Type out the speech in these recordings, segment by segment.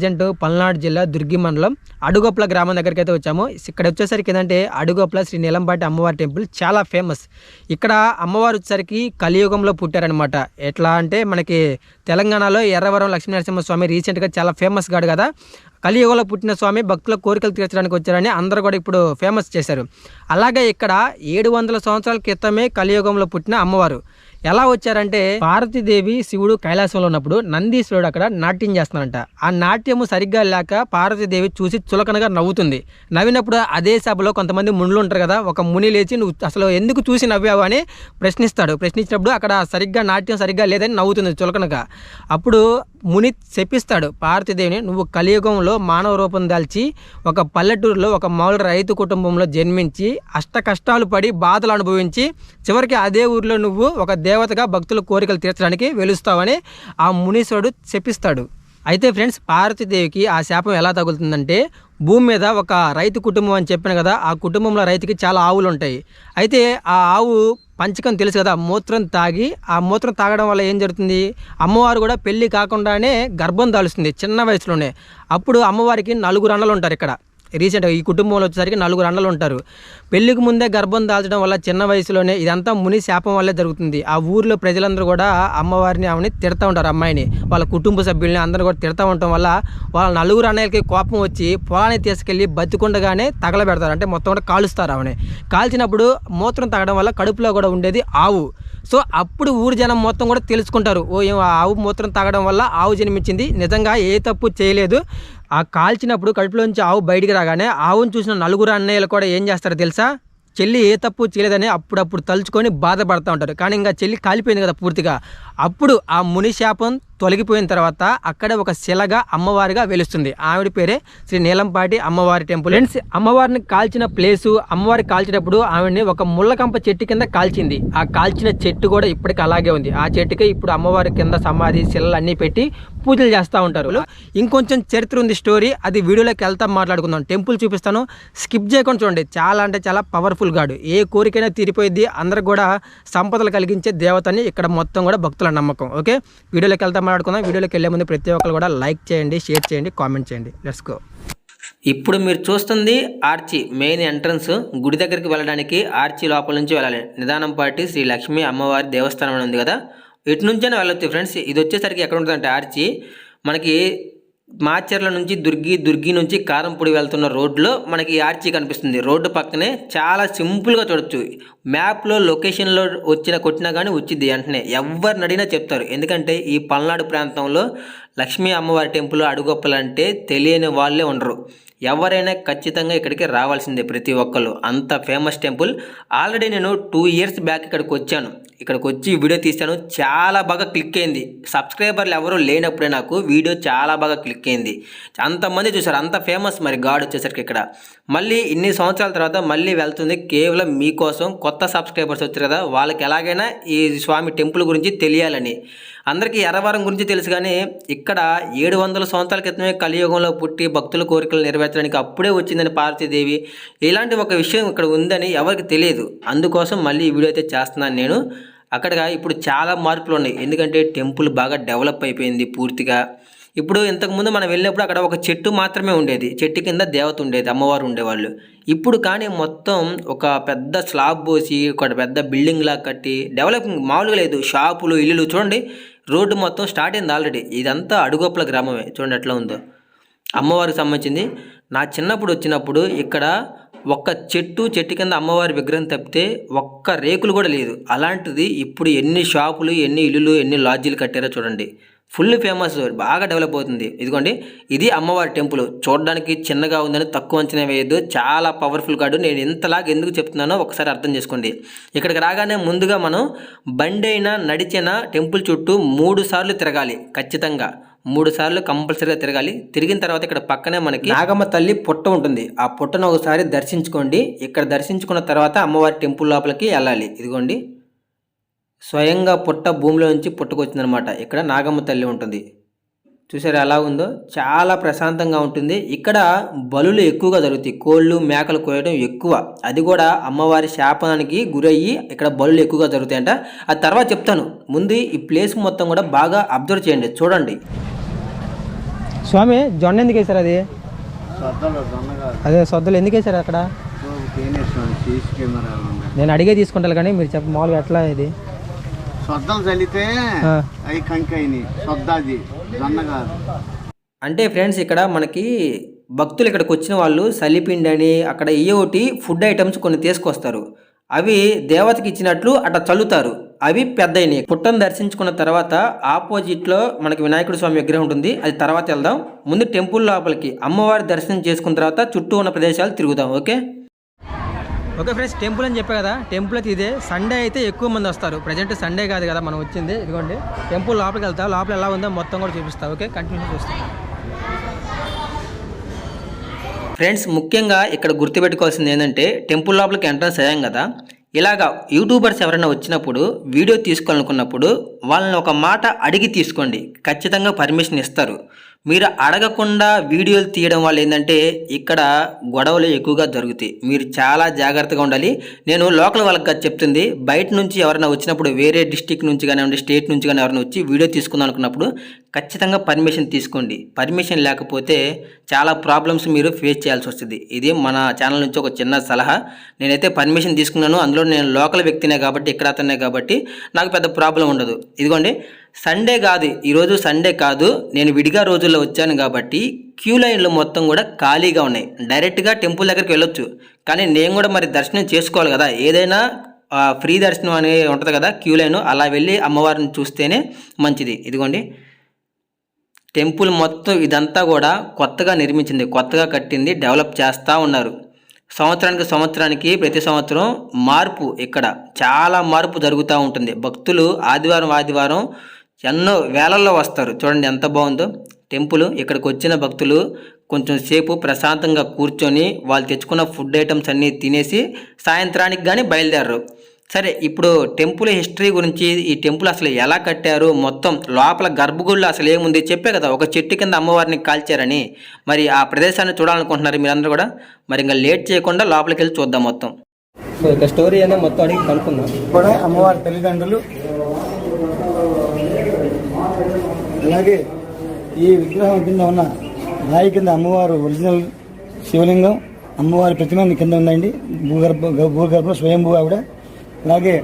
Present Palnadu జిల్లా దుర్గి మండలం అడుగోప్ల గ్రామం దగ్గరికి అయితే వచ్చాము. ఇక్కడ వచ్చేసరికి ఏంటంటే అడుగొప్ల శ్రీ నీలంపాటి అమ్మవారి టెంపుల్ చాలా ఫేమస్. ఇక్కడ అమ్మవారు వచ్చేసరికి కలియుగంలో పుట్టారనమాట ఎట్లా అంటే మనకి తెలంగాణలో ఎర్రవరం లక్ష్మీనరసింహస్వామి రీసెంట్గా చాలా ఫేమస్ గాడు కదా. కలియుగంలో పుట్టిన స్వామి భక్తుల కోరికలు తీర్చడానికి వచ్చారని అందరూ కూడా ఇప్పుడు ఫేమస్ చేశారు. అలాగే ఇక్కడ ఏడు వందల సంవత్సరాల క్రితమే కలియుగంలో పుట్టిన అమ్మవారు. ఎలా వచ్చారంటే పార్వతీదేవి శివుడు కైలాసంలో ఉన్నప్పుడు నందీశ్వరుడు అక్కడ నాట్యం చేస్తున్నారంట ఆ నాట్యము సరిగ్గా లేక పార్వతీదేవి చూసి చులకనగా నవ్వుతుంది. నవ్వినప్పుడు అదే సభలో కొంతమంది మునులు ఉంటారు కదా ఒక ముని లేచి నువ్వు అసలు ఎందుకు చూసి నవ్వావు అని ప్రశ్నిస్తాడు. ప్రశ్నించినప్పుడు అక్కడ సరిగ్గా నాట్యం సరిగ్గా లేదని నవ్వుతుంది చులకనగా. అప్పుడు ముని చెప్పిస్తాడు పార్వతీదేవిని నువ్వు కలియుగంలో మానవ రూపం దాల్చి ఒక పల్లెటూరులో ఒక మామూలు రైతు కుటుంబంలో జన్మించి అష్ట కష్టాలు పడి బాధలు అనుభవించి చివరికి అదే ఊరిలో నువ్వు ఒక దేవతగా భక్తుల కోరికలు తీర్చడానికి వెలుస్తావని ఆ మునీశ్వరుడు చెప్పిస్తాడు అయితే ఫ్రెండ్స్ పార్వతీదేవికి ఆ శాపం ఎలా తగులుతుందంటే భూమి మీద ఒక రైతు కుటుంబం అని చెప్పాను కదా ఆ కుటుంబంలో రైతుకి చాలా ఆవులు ఉంటాయి అయితే ఆ ఆవు పంచకం తెలుసు కదా మూత్రం తాగి ఆ మూత్రం తాగడం వల్ల ఏం జరుగుతుంది? అమ్మవారు కూడా పెళ్ళి కాకుండానే గర్భం దాలుస్తుంది చిన్న వయసులోనే. అప్పుడు అమ్మవారికి నలుగురు అన్నలు ఉంటారు ఇక్కడ. రీసెంట్గా ఈ కుటుంబంలో వచ్చేసరికి నలుగురు అన్నలు ఉంటారు. పెళ్ళికి ముందే గర్భం దాల్చడం వల్ల చిన్న వయసులోనే ఇదంతా ముని శాపం వల్లే జరుగుతుంది. ఆ ఊర్లో ప్రజలందరూ కూడా అమ్మవారిని ఆమెని తిడతా ఉంటారు అమ్మాయిని. వాళ్ళ కుటుంబ సభ్యుల్ని అందరూ కూడా తిడతా ఉండటం వల్ల వాళ్ళ నలుగురు అన్నయ్యలకి కోపం వచ్చి పొలాన్ని తీసుకెళ్ళి బతికుండగానే తగలబెడతారు. అంటే మొత్తం కూడా కాలుస్తారు ఆమెని. కాల్చినప్పుడు మూత్రం తాగడం వల్ల కడుపులో కూడా ఉండేది ఆవు. సో అప్పుడు ఊరు జనం మొత్తం కూడా తెలుసుకుంటారు. ఓ ఆ ఆవు మూత్రం తాగడం వల్ల ఆవు జన్మించింది. నిజంగా ఏ తప్పు చేయలేదు. ఆ కాల్చినప్పుడు కడుపులోంచి ఆవు బయటికి రాగానే ఆవును చూసిన నలుగురు అన్నయ్యలు కూడా ఏం చేస్తారో తెలుసా? చెల్లి ఏ తప్పు చేయలేదని అప్పుడప్పుడు తలుచుకొని బాధపడుతూ ఉంటారు. కానీ ఇంకా చెల్లి కాలిపోయింది కదా పూర్తిగా. అప్పుడు ఆ ముని శాపం తొలగిపోయిన తర్వాత అక్కడ ఒక శిలగా అమ్మవారిగా వెలుస్తుంది. ఆవిడ పేరే శ్రీ నీలంపాటి అమ్మవారి టెంపుల్. ఫ్రెండ్స్ అమ్మవారిని కాల్చిన ప్లేసు అమ్మవారి కాల్చేటప్పుడు ఆవిడని ఒక ముళ్ళకంప చెట్టు కింద కాల్చింది. ఆ కాల్చిన చెట్టు కూడా ఇప్పటికి అలాగే ఉంది. ఆ చెట్టుకే ఇప్పుడు అమ్మవారి కింద సమాధి శిలలు అన్నీ పెట్టి పూజలు చేస్తూ ఉంటారు. ఇంకొంచెం చరిత్ర ఉంది స్టోరీ. అది వీడియోలోకి వెళ్తాం మాట్లాడుకుందాం. టెంపుల్ చూపిస్తాను. స్కిప్ చేయకుండా చూడండి. చాలా అంటే చాలా పవర్ఫుల్ గాడు. ఏ కోరికైనా తీరిపోయింది అందరికి కూడా సంపదలు కలిగించే దేవతని ఇక్కడ మొత్తం కూడా భక్తుల నమ్మకం. ఓకే? వీడియోలోకి వెళ్తాం మాట్లాడుకుందాం. వీడియోలోకి వెళ్ళే ముందు ప్రతి ఒక్కరు కూడా లైక్ చేయండి షేర్ చేయండి కామెంట్ చేయండి. లెట్స్ గో ఇప్పుడు మీరు చూస్తుంది ఆర్చి మెయిన్ ఎంట్రన్స్. గుడి దగ్గరికి వెళ్ళడానికి ఆర్చి లోపల నుంచి వెళ్ళాలి. నిదానం పాటి శ్రీ లక్ష్మీ అమ్మవారి దేవస్థానం అని ఉంది కదా. ఇటు నుంచైనా వెళ్ళొచ్చు ఫ్రెండ్స్ ఇది వచ్చేసరికి ఎక్కడ ఉంటుందంటే ఆర్చి. మనకి మాచర్ల నుంచి దుర్గి దుర్గి నుంచి కారంపూడి వెళ్తున్న రోడ్లో మనకి ఆర్చి కనిపిస్తుంది. రోడ్డు పక్కనే చాలా సింపుల్గా చూడొచ్చు. మ్యాప్లో లొకేషన్లో వచ్చిన కొట్టినా కానీ వచ్చింది వెంటనే. ఎవరిని అడిగినా చెప్తారు. ఎందుకంటే ఈ పల్నాడు ప్రాంతంలో లక్ష్మీ అమ్మవారి టెంపుల్ అడుగొప్పలంటే తెలియని వాళ్ళే ఉండరు. ఎవరైనా ఖచ్చితంగా ఇక్కడికి రావాల్సిందే ప్రతి ఒక్కరు అంత ఫేమస్ టెంపుల్. ఆల్రెడీ నేను టూ ఇయర్స్ బ్యాక్ ఇక్కడికి వచ్చాను. ఇక్కడికి వచ్చి వీడియో తీశాను. చాలా బాగా క్లిక్ అయింది. సబ్స్క్రైబర్లు ఎవరు లేనప్పుడే నాకు వీడియో చాలా బాగా క్లిక్ అయింది. అంతమంది చూసారు అంత ఫేమస్ మరి గాడ్ వచ్చేసరికి ఇక్కడ. మళ్ళీ ఇన్ని సంవత్సరాల తర్వాత మళ్ళీ వెళ్తుంది. కేవలం మీకోసం కొత్త సబ్స్క్రైబర్స్ వచ్చారు కదా. వాళ్ళకి ఎలాగైనా ఈ స్వామి టెంపుల్ గురించి తెలియాలని. అందరికీ ఎర్రవరం గురించి తెలుసు కానీ ఇక్కడ ఏడు వందల సంవత్సరాల క్రితమే కలియుగంలో పుట్టి భక్తుల కోరికలు నెరవేర్చడానికి అప్పుడే వచ్చిందని పార్వతీదేవి. ఇలాంటి ఒక విషయం ఇక్కడ ఉందని ఎవరికి తెలియదు. అందుకోసం మళ్ళీ ఈ వీడియో అయితే చేస్తున్నాను నేను. అక్కడ ఇప్పుడు చాలా మార్పులు ఉన్నాయి. ఎందుకంటే టెంపుల్ బాగా డెవలప్ అయిపోయింది పూర్తిగా. ఇప్పుడు ఇంతకుముందు మనం వెళ్ళినప్పుడు అక్కడ ఒక చెట్టు మాత్రమే ఉండేది. చెట్టు కింద దేవత ఉండేది అమ్మవారు ఉండేవాళ్ళు. ఇప్పుడు కానీ మొత్తం ఒక పెద్ద స్లాబ్ పోసి ఒక పెద్ద బిల్డింగ్ లాగా కట్టి డెవలపింగ్ మామూలుగా లేదు. షాపులు ఇల్లులు చూడండి రోడ్డు మొత్తం స్టార్ట్ అయింది ఆల్రెడీ. ఇదంతా అడుగొప్పల గ్రామమే. చూడండి ఎట్లా ఉందో. అమ్మవారికి సంబంధించింది. నా చిన్నప్పుడు వచ్చినప్పుడు ఇక్కడ ఒక్క చెట్టు చెట్టు కింద అమ్మవారి విగ్రహం తప్పితే ఒక్క రేకులు కూడా లేదు. అలాంటిది ఇప్పుడు ఎన్ని షాపులు ఎన్ని ఇల్లులు ఎన్ని లాడ్జీలు కట్టారో చూడండి. ఫుల్ ఫేమస్ బాగా డెవలప్ అవుతుంది. ఇదిగోండి ఇది అమ్మవారి టెంపుల్. చూడడానికి చిన్నగా ఉందని తక్కువ అంచనా వేయద్దు. చాలా పవర్ఫుల్ కాదు నేను ఇంతలాగా ఎందుకు చెప్తున్నానో ఒకసారి అర్థం చేసుకోండి. ఇక్కడికి రాగానే ముందుగా మనం బండి అయినా నడిచిన టెంపుల్ చుట్టూ మూడు సార్లు తిరగాలి ఖచ్చితంగా. మూడు సార్లు కంపల్సరీగా తిరగాలి. తిరిగిన తర్వాత ఇక్కడ పక్కనే మనకి నాగమ్మ తల్లి పుట్ట ఉంటుంది. ఆ పుట్టను ఒకసారి దర్శించుకోండి. ఇక్కడ దర్శించుకున్న తర్వాత అమ్మవారి టెంపుల్ లోపలికి వెళ్ళాలి. ఇదిగోండి. స్వయంగా పుట్ట భూమిలో నుంచి పుట్టుకొచ్చిందనమాట ఇక్కడ నాగమ్మ తల్లి ఉంటుంది. చూసారు ఎలా ఉందో? చాలా ప్రశాంతంగా ఉంటుంది. ఇక్కడ బలులు ఎక్కువగా జరుగుతాయి. కోళ్ళు మేకలు కోయడం ఎక్కువ. అది కూడా అమ్మవారి శాపనానికి గురయ్యి ఇక్కడ బలులు ఎక్కువగా జరుగుతాయంట. ఆ తర్వాత చెప్తాను. ముందు ఈ ప్లేస్ మొత్తం కూడా బాగా అబ్జర్వ్ చేయండి. చూడండి. స్వామి జొన్న ఎందుకు వేశారు అది? అదే సొద్దులు ఎందుకు వేశారు అక్కడ? నేను అడిగే తీసుకుంటాను కానీ మీరు చెప్ప మామూలుగా ఎట్లా ఇది? సొద్దలు చల్లితే. అవి కంకైని సొద్దాది జొన్న కాదు అంటే ఫ్రెండ్స్ ఇక్కడ మనకి భక్తులు ఇక్కడికి వచ్చిన వాళ్ళు సలిపిండి అని అక్కడ ఏ ఒకటి ఫుడ్ ఐటమ్స్ కొన్ని తీసుకొస్తారు. అవి దేవతకి ఇచ్చినట్లు అట్లా చల్లుతారు. అవి పెద్దయినాయి. పుట్టను దర్శించుకున్న తర్వాత ఆపోజిట్లో మనకి వినాయకుడి స్వామి విగ్రహం ఉంటుంది. అది తర్వాత వెళ్దాం. ముందు టెంపుల్ లోపలికి అమ్మవారి దర్శనం చేసుకున్న తర్వాత చుట్టూ ఉన్న ప్రదేశాలు తిరుగుదాం. ఓకే? ఓకే ఫ్రెండ్స్ టెంపుల్ అని చెప్పే కదా టెంపుల్ అయితే ఇదే. సండే అయితే ఎక్కువ మంది వస్తారు. ప్రజెంట్ సండే కాదు కదా మనం వచ్చింది. ఇదిగోండి టెంపుల్ లోపలికి వెళ్తా. లోపల ఎలా ఉందో మొత్తం కూడా చూపిస్తా. ఓకే కంటిన్యూ చూస్తాం. ఫ్రెండ్స్ ముఖ్యంగా ఇక్కడ గుర్తుపెట్టుకోవాల్సింది ఏంటంటే టెంపుల్ లోపలికి ఎంట్రన్స్ అయ్యాం కదా. ఇలాగా యూట్యూబర్స్ ఎవరైనా వచ్చినప్పుడు వీడియో తీసుకోవాలనుకున్నప్పుడు వాళ్ళని ఒక మాట అడిగి తీసుకోండి. ఖచ్చితంగా పర్మిషన్ ఇస్తారు. మీరు అడగకుండా వీడియోలు తీయడం వల్ల ఏంటంటే ఇక్కడ గొడవలు ఎక్కువగా జరుగుతాయి. మీరు చాలా జాగ్రత్తగా ఉండాలి. నేను లోకల్ వాళ్ళకి కాదు చెప్తుంది. బయట నుంచి ఎవరైనా వచ్చినప్పుడు వేరే డిస్టిక్ నుంచి కానివ్వండి స్టేట్ నుంచి కానీ ఎవరైనా వచ్చి వీడియో తీసుకుందాం అనుకున్నప్పుడు ఖచ్చితంగా పర్మిషన్ తీసుకోండి. పర్మిషన్ లేకపోతే చాలా ప్రాబ్లమ్స్ మీరు ఫేస్ చేయాల్సి వస్తుంది. ఇది మన ఛానల్ నుంచి ఒక చిన్న సలహా. నేనైతే పర్మిషన్ తీసుకున్నాను. అందులో నేను లోకల్ వ్యక్తినే కాబట్టి ఇక్కడ అతనే కాబట్టి నాకు పెద్ద ప్రాబ్లం ఉండదు. ఇదిగోండి. సండే కాదు ఈరోజు సండే కాదు నేను విడిగా రోజుల్లో వచ్చాను కాబట్టి క్యూ లైన్లు మొత్తం కూడా ఖాళీగా ఉన్నాయి. డైరెక్ట్గా టెంపుల్ దగ్గరికి వెళ్ళొచ్చు. కానీ నేను కూడా మరి దర్శనం చేసుకోవాలి కదా. ఏదైనా ఫ్రీ దర్శనం అనేది ఉంటుంది కదా క్యూ లైన్. అలా వెళ్ళి అమ్మవారిని చూస్తేనే మంచిది. ఇదిగోండి. టెంపుల్ మొత్తం ఇదంతా కూడా కొత్తగా నిర్మించింది కొత్తగా కట్టింది డెవలప్ చేస్తూ ఉన్నారు. సంవత్సరానికి సంవత్సరానికి ప్రతి సంవత్సరం మార్పు ఇక్కడ. చాలా మార్పు జరుగుతూ ఉంటుంది. భక్తులు ఆదివారం ఆదివారం ఎన్నో వేలల్లో వస్తారు. చూడండి ఎంత బాగుందో. టెంపుల్ ఇక్కడికి వచ్చిన భక్తులు కొంచెం సేపు ప్రశాంతంగా కూర్చొని వాళ్ళు తెచ్చుకున్న ఫుడ్ ఐటమ్స్ అన్నీ తినేసి సాయంత్రానికి కానీ బయలుదేరరు. సరే ఇప్పుడు టెంపుల్ హిస్టరీ గురించి ఈ టెంపుల్ అసలు ఎలా కట్టారు? మొత్తం లోపల గర్భగుడిలో అసలు ఏముంది? చెప్పే కదా ఒక చెట్టు కింద అమ్మవారిని కాల్చారని. మరి ఆ ప్రదేశాన్ని చూడాలనుకుంటున్నారు మీరందరూ కూడా. మరి ఇంకా లేట్ చేయకుండా లోపలికి వెళ్ళి చూద్దాం మొత్తం. ఇక స్టోరీ ఏదో మొత్తం అడిగి కనుక్కుందాం. కూడా అమ్మవారి తల్లిదండ్రులు అలాగే ఈ విగ్రహం కింద ఉన్న రాయి కింద అమ్మవారు ఒరిజినల్ శివలింగం అమ్మవారి ప్రతిమ కింద ఉందండి. భూగర్భ భూగర్భం స్వయంభూ ఆవిడ. అలాగే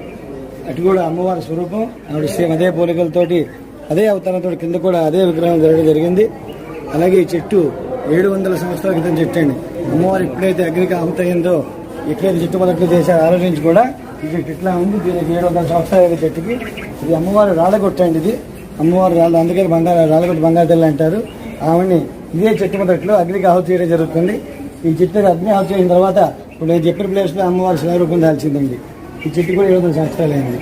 అటు కూడా అమ్మవారి స్వరూపం ఆవిడ సేమ్ అదే పోలికలతోటి అదే అవతారంతో కింద కూడా అదే విగ్రహం జరగడం జరిగింది. అలాగే ఈ చెట్టు ఏడు వందల సంవత్సరాల క్రితం చెట్టు అండి. అమ్మవారు ఎప్పుడైతే అగ్నికి అయిందో ఎక్కడైతే చెట్టు మొదట్లో చేశారు ఆలోచించి కూడా ఈ చెట్టు ఇట్లా ఉంది. దీనికి ఏడు వందల సంవత్సరాల చెట్టుకి. ఇది అమ్మవారు రాళ్ళగొట్టండి ఇది. అమ్మవారు రాళ్ళు అందుకే బంగారు రాళ్ళగొట్టు బంగారు తల్లి అంటారు. ఆమెని ఇదే చెట్టు మొదట్లో అగ్నికి ఆహుతి చేయడం జరుగుతుంది. ఈ చెట్టు అగ్ని ఆహుతి చేసిన తర్వాత ఇప్పుడు నేను చెప్పిన ప్లేస్లో అమ్మవారి శిలారూపం దాల్చిందండి. ఈ చెట్టు కూడా ఏడు వందల సంవత్సరాలు అయింది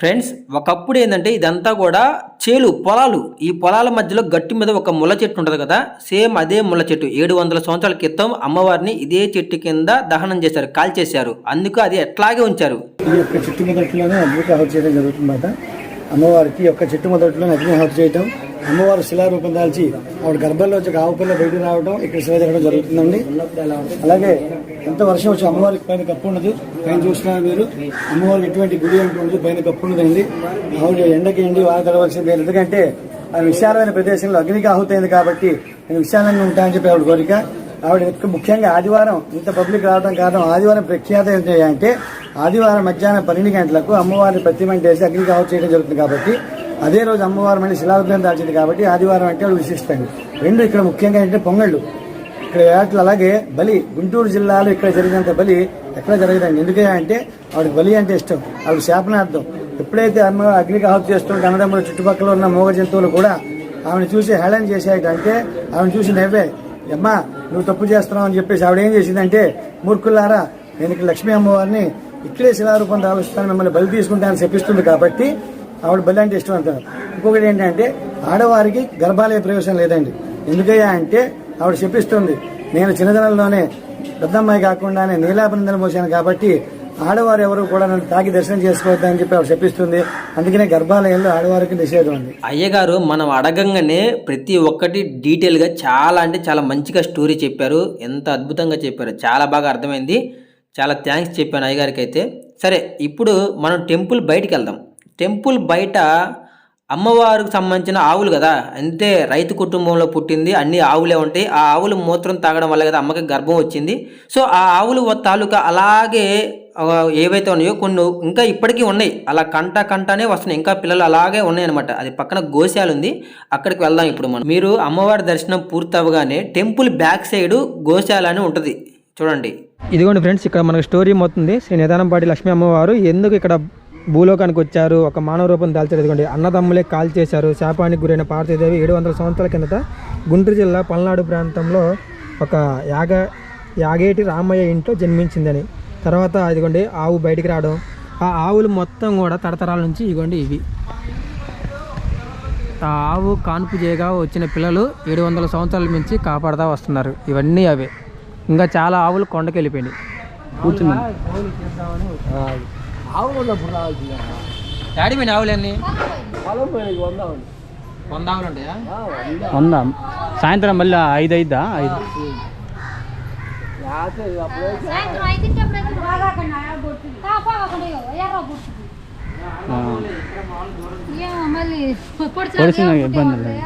ఫ్రెండ్స్ ఒకప్పుడు ఏంటంటే ఇదంతా కూడా చేలు పొలాలు. ఈ పొలాల మధ్యలో గట్టి మీద ఒక ముళ్ళ చెట్టు ఉంటుంది కదా సేమ్ అదే ముళ్ళ చెట్టు. ఏడు వందల సంవత్సరాల క్రితం అమ్మవారిని ఇదే చెట్టు కింద దహనం చేశారు కాల్చేశారు. అందుకు అది ఎట్లాగే ఉంచారు. ఈ యొక్క చెట్టు మొదట్లోనే అగ్నికి చేయడం జరుగుతుంది అమ్మవారికి యొక్క చెట్టు మొదట్లోనే అగ్ని చేయడం అమ్మవారు శిలారూపం దాల్చి ఆవిడ గర్భంలో వచ్చి ఆవు పిల్ల బయటకు రావడం ఇక్కడ సేవ జరగడం జరుగుతుందండి. అలాగే ఎంత వర్షం వచ్చి అమ్మవారికి పైన కప్పు ఉండదు. పైన చూస్తున్నారు మీరు అమ్మవారికి ఎటువంటి గుడి ఉంటుంది పైన కప్పు ఉండదండి. ఆవిడ ఎండకి ఎండి వాన తడవలసింది ఎందుకంటే ఆ విశాలమైన ప్రదేశంలో అగ్నికి ఆహుతైంది కాబట్టి నేను విశాలంగా ఉంటానని చెప్పి ఆవిడ కోరిక. ఆవిడ ముఖ్యంగా ఆదివారం ఇంత పబ్లిక్ రావడం కారణం ఆదివారం ప్రఖ్యాత ఏంటంటే ఆదివారం మధ్యాహ్నం పన్నెండు గంటలకు అమ్మవారిని ప్రతిమంటేసి అగ్నికి ఆహుతి చేయడం జరుగుతుంది కాబట్టి అదే రోజు అమ్మవారు మళ్ళీ శిలావిగ్రహం దాల్చింది కాబట్టి ఆదివారం అంటే ఆవిడ విశిష్టంగా రెండు ఇక్కడ ముఖ్యంగా ఏంటంటే పొంగళ్ళు. ఇక్కడ వేటలు అలాగే బలి గుంటూరు జిల్లాలో ఇక్కడ జరిగినంత బలి ఎక్కడ జరగదండి. ఎందుకే అంటే ఆవిడకి బలి అంటే ఇష్టం. ఆవిడ శాపనార్థం. ఎప్పుడైతే అమ్మ అగ్నికి ఆహుతి చేస్తుంటే అన్నదమ్ముల చుట్టుపక్కల ఉన్న మూగ జంతువులు కూడా ఆమెను చూసి హేళన చేసాయంటే ఆమెను చూసి నవ్వే. అమ్మా నువ్వు తప్పు చేస్తున్నావు అని చెప్పేసి ఆవిడ ఏం చేసిందంటే మూర్ఖులారా నేను ఇక్కడ లక్ష్మీ అమ్మవారిని ఇక్కడే శిలారూపం దాలుస్తాను మిమ్మల్ని బలి తీసుకుంటానని చెప్పిస్తుంది కాబట్టి ఆవిడ బలి అంటే ఇష్టం అంటారు. ఇంకొకటి ఏంటంటే ఆడవారికి గర్భాలయ ప్రవేశం లేదండి. ఎందుకయ్యా అంటే ఆవిడ చెప్పిస్తుంది నేను చిన్నతనంలోనే పెద్దమ్మాయి కాకుండానే నీలాపనందన పోసాను కాబట్టి ఆడవారు ఎవరు కూడా నన్ను తాకి దర్శనం చేసుకోవద్దని చెప్పి ఆవిడ చెప్పిస్తుంది. అందుకనే గర్భాలయంలో ఆడవారికి నిషేధం ఉంది అయ్యగారు మనం అడగంగానే ప్రతి ఒక్కటి డీటెయిల్గా చాలా అంటే చాలా మంచిగా స్టోరీ చెప్పారు. ఎంత అద్భుతంగా చెప్పారు. చాలా బాగా అర్థమైంది. చాలా థ్యాంక్స్ చెప్పాను అయ్యగారికి అయితే సరే ఇప్పుడు మనం టెంపుల్ బయటికి వెళ్దాం. టెంపుల్ బయట అమ్మవారికి సంబంధించిన ఆవులు కదా. అంతే రైతు కుటుంబంలో పుట్టింది అన్ని ఆవులే ఉంటాయి. ఆ ఆవులు మూత్రం తాగడం వల్ల కదా అమ్మకి గర్భం వచ్చింది. సో ఆ ఆవులు తాలూకా అలాగే ఏవైతే ఉన్నాయో కొన్ని ఇంకా ఇప్పటికీ ఉన్నాయి. అలా కంట కంటనే వస్తున్నాయి. ఇంకా పిల్లలు అలాగే ఉన్నాయి అనమాట అది పక్కన గోశాల ఉంది అక్కడికి వెళ్దాం ఇప్పుడు మనం. మీరు అమ్మవారి దర్శనం పూర్తి అవ్వగానే టెంపుల్ బ్యాక్ సైడ్ గోశాల అని ఉంటుంది. చూడండి. ఇదిగోండి ఫ్రెండ్స్ ఇక్కడ మనకు స్టోరీ మొత్తుంది. శ్రీ నిదానంపాటి లక్ష్మీ అమ్మవారు ఎందుకు ఇక్కడ భూలోకానికి వచ్చారు. ఒక మానవ రూపం దాల్చారు ఇదిగోండి అన్నదమ్ములే కాల్ చేశారు. శాపానికి గురైన పార్వతీదేవి ఏడు వందల సంవత్సరాల కిందట గుంటూరు జిల్లా పల్నాడు ప్రాంతంలో ఒక యాగ యాగేటి రామయ్య ఇంట్లో జన్మించిందని. తర్వాత ఇదిగోండి ఆవు బయటికి రావడం. ఆ ఆవులు మొత్తం కూడా తరతరాల నుంచి ఇదిగోండి ఇవి. ఆ ఆవు కాన్పు చేయగా వచ్చిన పిల్లలు ఏడు వందల సంవత్సరాల నుంచి కాపాడుతూ వస్తున్నారు. ఇవన్నీ అవే. ఇంకా చాలా ఆవులు కూర్చున్నాం డాడీ మీ ఆవులన్నీ వంద ఆవులు. ఉంటాయా? వంద. సాయంత్రం మళ్ళీ ఐదు అయిద్దా? ఐదు. ఇబ్బంది లేదు.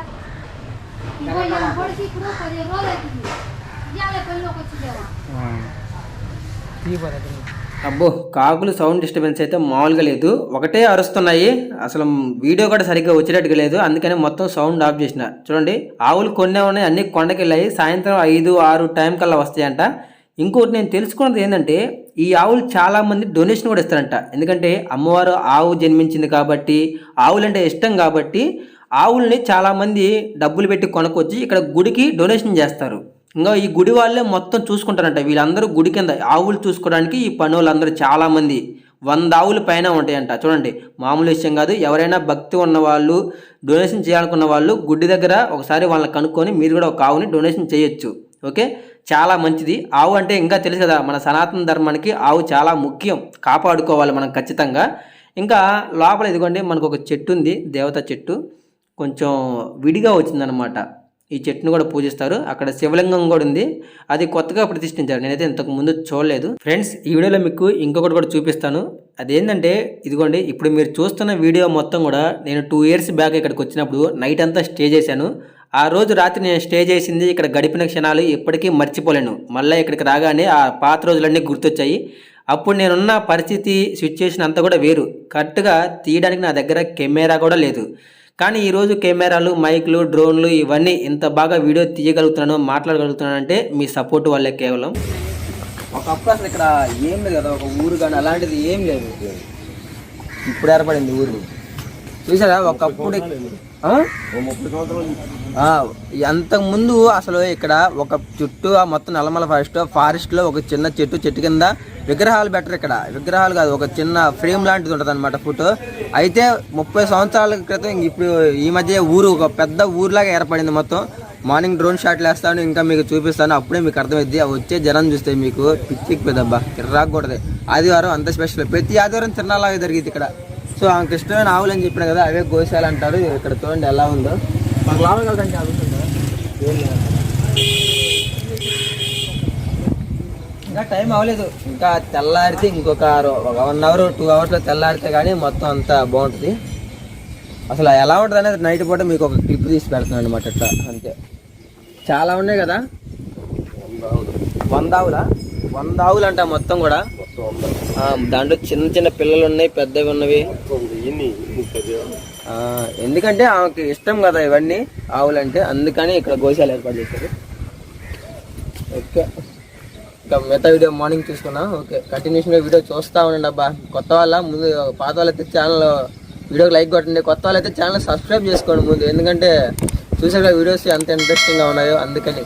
అబ్బో కాకులు సౌండ్ డిస్టర్బెన్స్ అయితే మామూలుగా లేదు. ఒకటే అరుస్తున్నాయి. అసలు వీడియో కూడా సరిగ్గా వచ్చేటట్టుగా లేదు. అందుకని మొత్తం సౌండ్ ఆఫ్ చేసిన. చూడండి ఆవులు కొన్నే ఉన్నాయి అన్ని కొండకెళ్ళాయి. సాయంత్రం ఐదు ఆరు టైం కల్లా వస్తాయంట. ఇంకోటి నేను తెలుసుకున్నది ఏంటంటే ఈ ఆవులు చాలా మంది డొనేషన్ కూడా ఇస్తారంట. ఎందుకంటే అమ్మవారు ఆవు జన్మించింది కాబట్టి ఆవులంటే ఇష్టం కాబట్టి ఆవుల్ని చాలామంది డబ్బులు పెట్టి కొనుక్కొచ్చి ఇక్కడ గుడికి డొనేషన్ చేస్తారు. ఇంకా ఈ గుడి వాళ్ళే మొత్తం చూసుకుంటారంట. వీళ్ళందరూ గుడి కింద ఆవులు చూసుకోవడానికి ఈ పని వాళ్ళందరూ చాలామంది. వంద ఆవుల పైన ఉంటాయంట. చూడండి మామూలు విషయం కాదు. ఎవరైనా భక్తి ఉన్న వాళ్ళు డొనేషన్ చేయాలనుకున్న వాళ్ళు గుడి దగ్గర ఒకసారి వాళ్ళని కనుక్కొని మీరు కూడా ఒక ఆవుని డొనేషన్ చేయొచ్చు. ఓకే? చాలా మంచిది. ఆవు అంటే ఇంకా తెలుసు కదా మన సనాతన ధర్మానికి ఆవు చాలా ముఖ్యం. కాపాడుకోవాలి మనం ఖచ్చితంగా. ఇంకా లోపల ఇదిగోండి మనకు ఒక చెట్టు ఉంది దేవత చెట్టు. కొంచెం విడిగా వచ్చిందనమాట ఈ చెట్టును కూడా పూజిస్తారు. అక్కడ శివలింగం కూడా ఉంది. అది కొత్తగా ప్రతిష్ఠించారు. నేనైతే ఇంతకు ముందు చూడలేదు. ఫ్రెండ్స్ ఈ వీడియోలో మీకు ఇంకొకటి కూడా చూపిస్తాను. అదేంటంటే ఇదిగోండి ఇప్పుడు మీరు చూస్తున్న వీడియో మొత్తం కూడా నేను టూ ఇయర్స్ బ్యాక్ ఇక్కడికి వచ్చినప్పుడు నైట్ అంతా స్టే చేశాను. ఆ రోజు రాత్రి నేను స్టే చేసింది ఇక్కడ గడిపిన క్షణాలు ఎప్పటికీ మర్చిపోలేను. మళ్ళీ ఇక్కడికి రాగానే ఆ పాత రోజులన్నీ గుర్తొచ్చాయి. అప్పుడు నేనున్న పరిస్థితి సిచ్యుయేషన్ అంతా కూడా వేరు. కరెక్ట్గా తీయడానికి నా దగ్గర కెమెరా కూడా లేదు. కానీ ఈరోజు కెమెరాలు మైక్లు డ్రోన్లు ఇవన్నీ ఇంత బాగా వీడియో తీయగలుగుతున్నాను మాట్లాడగలుగుతున్నాను అంటే మీ సపోర్ట్ వల్లే కేవలం. ఒకప్పుడు అసలు ఇక్కడ ఏం లేదు కదా ఒక ఊరు కానీ అలాంటిది ఏం లేదు. ఇప్పుడు ఏర్పడింది ఊరు. చూసారా? ఒకప్పుడు ఆ? ఆ, అంతకు ముందు అసలు ఇక్కడ ఒక చుట్టూ ఆ మొత్తం నల్లమల ఫారెస్ట్ ఫారెస్ట్లో ఒక చిన్న చెట్టు చెట్టు కింద విగ్రహాలు బెటర్ ఇక్కడ. విగ్రహాలు కాదు ఒక చిన్న ఫ్రేమ్ లాంటిది ఉంటుంది అనమాట ఫోటో. అయితే ముప్పై సంవత్సరాల క్రితం ఇప్పుడు ఈ మధ్య ఊరు ఒక పెద్ద ఊరులాగా ఏర్పడింది మొత్తం. మార్నింగ్ డ్రోన్ షాట్లు వేస్తాను ఇంకా మీకు చూపిస్తాను. అప్పుడే మీకు అర్థమైద్ది. వచ్చే జనం చూస్తే మీకు పిచ్చిపోద్దబ్బా రాకూడదు ఆదివారం అంత స్పెషల్. ప్రతి ఆదివారం తిరణాలాగా జరిగింది ఇక్కడ. సో ఆ ఇష్టమైన ఆవులు అని చెప్పిన కదా అవే గోశాల అంటారు. ఇక్కడ చూడండి ఎలా ఉందో. మాకు లాభం కలదంటే ఆవులు ఇంకా టైం అవ్వలేదు. ఇంకా తెల్లారితే ఇంకొక ఒక వన్ అవర్ టూ అవర్స్లో తెల్లారితే కానీ మొత్తం అంతా బాగుంటుంది. అసలు ఎలా ఉంటుంది అనేది నైట్ పూట మీకు ఒక క్లిప్ తీసి పెడుతున్నాను అనమాట ఇట్లా అంతే. చాలా ఉన్నాయి కదా? వంద ఆవులా? వంద ఆవులు అంట మొత్తం కూడా. దాంట్లో చిన్న చిన్న పిల్లలు ఉన్నాయి పెద్దవి. ఉన్నవి ఎందుకంటే ఆమెకి ఇష్టం కదా ఇవన్నీ ఆవులంటే అందుకని ఇక్కడ గోశాల ఏర్పాటు చేశారు. ఓకే. ఇంకా మిగతా వీడియో మార్నింగ్ చూసుకున్నా ఓకే కంటిన్యూషన్ వీడియో చూస్తా ఉండండి అబ్బా. కొత్త వాళ్ళ ముందు పాత వాళ్ళైతే ఛానల్ వీడియోకి లైక్ కొట్టండి. కొత్త వాళ్ళైతే ఛానల్ సబ్స్క్రైబ్ చేసుకోండి ముందు. ఎందుకంటే చూసాక వీడియోస్ ఎంత ఇంట్రెస్టింగ్గా ఉన్నాయో అందుకని.